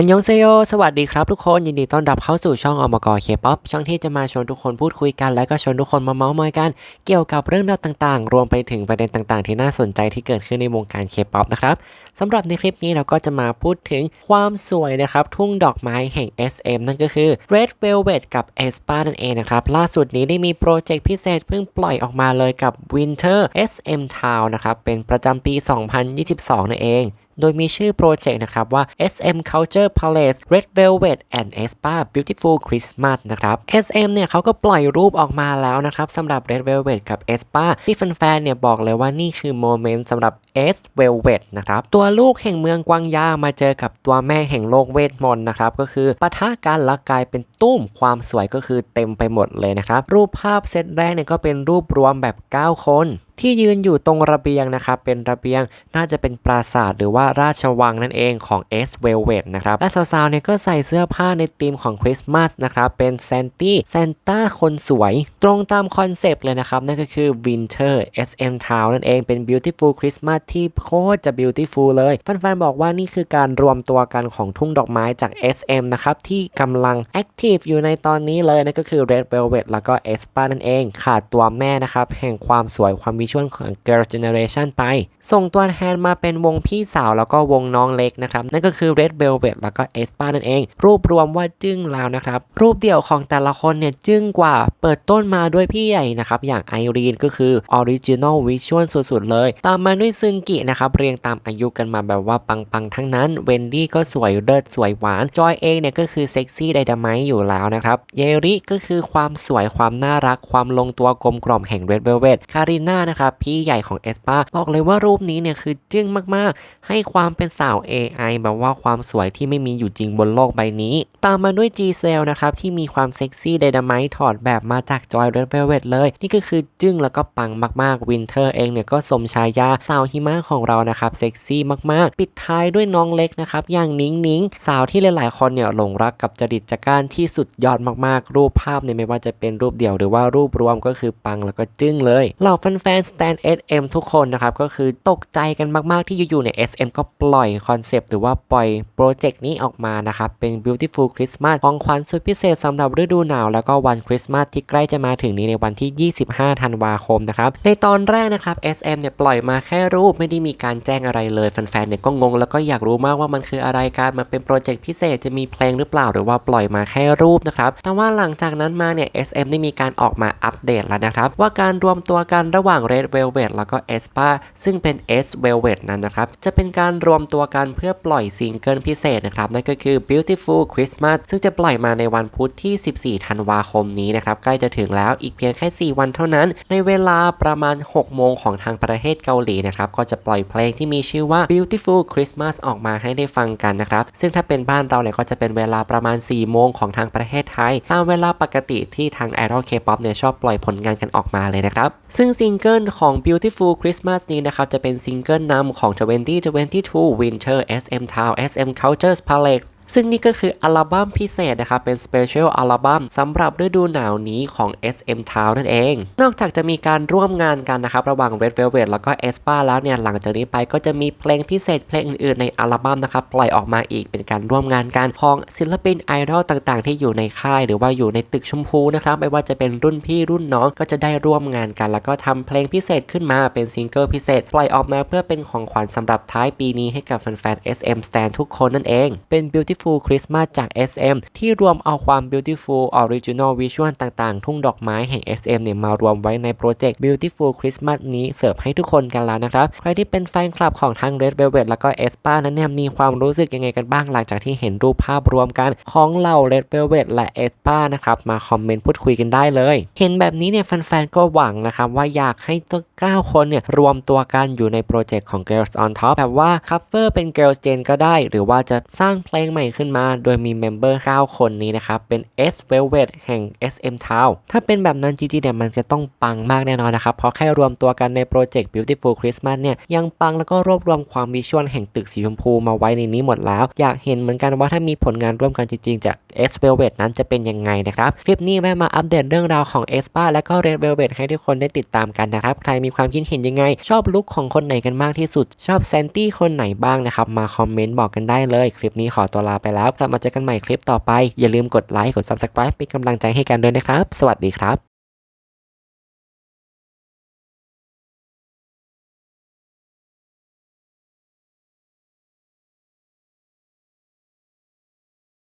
อันยองเซโยสวัสดีครับทุกคน ยินดีต้อนรับเข้าสู่ช่องอมกเคป๊อปช่องที่จะมาชวนทุกคนพูดคุยกัน และก็ชวนทุกคนมาเมาส์มอยกัน เกี่ยวกับเรื่องราวต่างๆ รวมไปถึงประเด็นต่างๆ ที่น่าสนใจที่เกิดขึ้นในวงการเคป๊อปนะครับสำหรับในคลิปนี้เราก็จะมาพูดถึงความสวยนะครับ ทุ่งดอกไม้แห่ง SM นั่นก็คือ Red Velvet กับ e s p a นั่นเองนะครับ ล่าสุดนี้ได้มีโปรเจกต์พิเศษเพิ่งปล่อยออกมาเลยกับ Winter SM Town นะครับเป็นประจำปี 2022 นั่นเอง โดยมีชื่อโปรเจกต์นะครับว่า SM Culture Palace Red Velvet and Espa Beautiful Christmas นะครับ SM เนี่ยเขาก็ปล่อยรูปออกมาแล้วนะครับสำหรับ Red Velvet กับ Espa ที่แฟนๆเนี่ยบอกเลยว่านี่คือโมเมนต์สำหรับ S Velvet นะครับตัวลูกแห่งเมืองกวางยามาเจอกับตัวแม่แห่งโลกเวทมนต์นะครับก็คือปะทะกันล้วกลายเป็นตุ้มความสวยก็คือเต็มไปหมดเลยนะครับรูปภาพเซตแรกเนี่ยก็เป็นรูปรวมแบบ 9 คน ที่ยืนอยู่ตรงระเบียงนะครับเป็นระเบียงน่าจะเป็นปราสาทหรือว่าราชวังนั่นเองของ S Velvet นะครับและสาวๆเนี่ยก็ใส่เสื้อผ้าในธีมของคริสต์มาสนะครับเป็นแซนตี้แซนต้าคนสวย ตรงตามคอนเซปต์เลยนะครับ นั่นก็คือ Winter SM Town นั่นเองเป็น Beautiful Christmas ที่โคตรจะ Beautiful เลยแฟนๆบอกว่านี่คือการรวมตัวกันของทุ่งดอกไม้จาก SM นะครับที่กำลัง Active อยู่ในตอนนี้เลยนั่นก็คือ Red Velvet แล้วก็ Espa นั่นเอง ขาดตัวแม่นะครับแห่งความสวยความวิช่วลของ Girls Generation ไป ส่งตัวแทนมาเป็นวงพี่สาวแล้วก็วงน้องเล็กนะครับ นั่นก็คือ Red Velvet แล้วก็ Espa นั่นเอง รูปรวมว่าจึ้งแล้วนะครับ รูปเดี่ยวของแต่ละคนเนี่ยจึ้งกว่าเปิดต้นมาด้วยพี่ใหญ่นะครับ อย่างไอรีนก็คือ Original Visual สุดๆเลย ตามมาด้วยซึงกินะครับเรียงตามอายุกันมาแบบว่าปังๆทั้งนั้นเวนดี้ก็สวยเลิศสวยหวานจอยเองเนี่ยก็คือเซ็กซี่ไดดามายอยู่แล้วนะครับเยริก็คือความสวยความน่ารักความลงตัวกลมกล่อมแห่ง Red Velvet คาริน่านะครับพี่ใหญ่ของเอสปาบอกเลยว่ารูปนี้เนี่ยคือจึ้งมากๆ ให้ความเป็นสาว AI แบบว่าความสวยที่ไม่มีอยู่จริงบนโลกใบนี้ ตามมาด้วย G c e l นะครับที่มีความเซ็กซี่ไดดามายถอดแบบมาจากจอย Red Velvet เลย นี่ก็คือจึ้งแล้วก็ปังมากๆ Winter เองเนี่ยก็สมชายาสาวหิมะของเรานะครับเซ็กซี่มากๆ ปิดท้ายด้วยน้องเล็กนะครับอย่างนิ้งนิ้งสาวที่หลายๆคนเนี่ยหลงรักกับจริตจักรานที่สุดยอดมากๆ รูปภาพเนี่ยไม่ว่าจะเป็นรูปเดี่ยวหรือว่ารูปรวมก็คือปังแล้วก็จึ้งเลยเหล่าแฟนๆ Stand SM ทุกคนนะครับ ก็คือตกใจกันมาก ๆ ที่อยู่ ๆ เนี่ย SM ก็ปล่อยคอนเซปต์หรือว่าปล่อยโปรเจกต์นี้ออกมานะครับ เป็น Beautiful Christmas ของขวัญสุดพิเศษสำหรับฤดูหนาว แล้วก็วันคริสต์มาสที่ใกล้จะมาถึงนี้ในวันที่ 25 ธันวาคมนะครับ ในตอนแรกนะครับ SM เนี่ยปล่อยมาแค่รูปไม่ได้มีการแจ้งอะไรเลยแฟนๆเนี่ยก็งง แล้วก็อยากรู้มากว่ามันคืออะไรการมันเป็นโปรเจกต์พิเศษจะมีเพลงหรือเปล่าหรือว่าปล่อยมาแค่รูปนะครับแต่ว่าหลังจากนั้นมาเนี่ย SM ได้มีการออกมาอัปเดตแล้วนะครับว่าการรวมตัวกันระหว่าง Red Velvet แล้วก็ Espa ซึ่งเป็น S Velvet นั้นนะครับ จะเป็นการรวมตัวกันเพื่อปล่อยซิงเกิลพิเศษนะครับ นั่นก็คือ Beautiful Christmas ซึ่งจะปล่อยมาในวันพุธที่ 14 ธันวาคมนี้นะครับ ใกล้จะถึงแล้วอีกเพียงแค่ 4 วันเท่านั้น ในเวลาประมาณ 6 โมงของทางประเทศเกาหลีนะครับ ก็จะปล่อยเพลงที่มีชื่อว่า Beautiful Christmas ออกมาให้ได้ฟังกันนะครับ ซึ่งถ้าเป็นบ้านเราเนี่ยก็จะเป็นเวลาประมาณ 4 โมงของทางประเทศไทย ตามเวลาปกติที่ทางไอดอลเคป๊อปเนี่ยชอบปล่อยผลงานกันออกมาเลยนะครับ ซึ่งซิงเกิลของ Beautiful Christmas นี้นะครับ จะเป็นซิงเกิลนำของ 2022 Winter SM Town SM Cultures Palace ซึ่งนี่ก็คืออัลบั้มพิเศษนะครับ เป็น Special อัลบั้มสำหรับฤดูหนาวนี้ของ SM Town นั่นเอง นอกจากจะมีการร่วมงานกันนะครับ ระหว่าง Red Velvet แล้วก็ Espa แล้วเนี่ย หลังจากนี้ไปก็จะมีเพลงพิเศษเพลงอื่นๆในอัลบั้มนะครับ ปล่อยออกมาอีกเป็นการร่วมงานกันของศิลปินไอดอลต่างๆ ที่อยู่ในค่าย หรือว่าอยู่ในตึกชมพูนะครับไม่ว่าจะเป็นรุ่นพี่รุ่นน้องก็จะได้ร่วมงานกัน แล้วก็ทำเพลงพิเศษขึ้นมาเป็นซิงเกิลพิเศษ ปล่อยออกมาเพื่อเป็นของขวัญสำหรับท้ายปีนี้ให้กับแฟนๆ SM Stan ทุกคนนั่นเองเป็น Beautiful Beautiful Christmas จาก SM ที่รวมเอาความ beautiful original visual ต่างๆ ทุ่งดอกไม้แห่ง SM เนี่ยมารวมไว้ในโปรเจกต์ beautiful Christmas นี้เสิร์ฟให้ทุกคนกันแล้วนะครับ ใครที่เป็นแฟนคลับของทั้ง Red Velvet แล้วก็ Espa นั้นเนี่ยมีความรู้สึกยังไงกันบ้างหลังจากที่เห็นรูปภาพรวมกันของเหล่า Red Velvet และ Espa นะครับมาคอมเมนต์พูดคุยกันได้เลย เห็นแบบนี้เนี่ยแฟนๆก็หวังนะครับว่าอยากให้ทั้ง9คนเนี่ยรวมตัวกันอยู่ในโปรเจกต์ของ Girls on Top แบบว่า cover เป็น Girls Gen ก็ได้ หรือว่าจะสร้างเพลงใหม่ขึ้นมา โดยมีเมมเบอร์ 9 คนนี้นะครับ เป็น S Velvet แห่ง SM Town ถ้าเป็นแบบนั้นจริงๆเนี่ยมันจะต้องปังมากแน่นอนนะครับ เพราะแค่รวมตัวกันในโปรเจกต์ Beautiful Christmas เนี่ยยังปังแล้วก็รวบรวมความวิชวลแห่งตึกสีชมพูมาไว้ในนี้หมดแล้ว อยากเห็นเหมือนกันว่าถ้ามีผลงานร่วมกันจริงๆจาก S Velvet นั้นจะเป็นยังไงนะครับคลิปนี้แวะมาอัปเดตเรื่องราวของ e s p a และก็ Red Velvet ให้ทุกคนได้ติดตามกันนะครับใครมีความคิดเห็นยังไง ชอบลุคของคนไหนกันมากที่สุด ชอบแซนตี้คนไหนบ้างนะครับมาคอมเมนต์บอกกันได้เลย คลิปนี้ขอตัวลาไปแล้วกลับมาเจอกันใหม่คลิปต่อไป อย่าลืมกดไลค์กด subscribe เป็นกำลังใจให้กันด้วยนะครับ สวัสดีครับ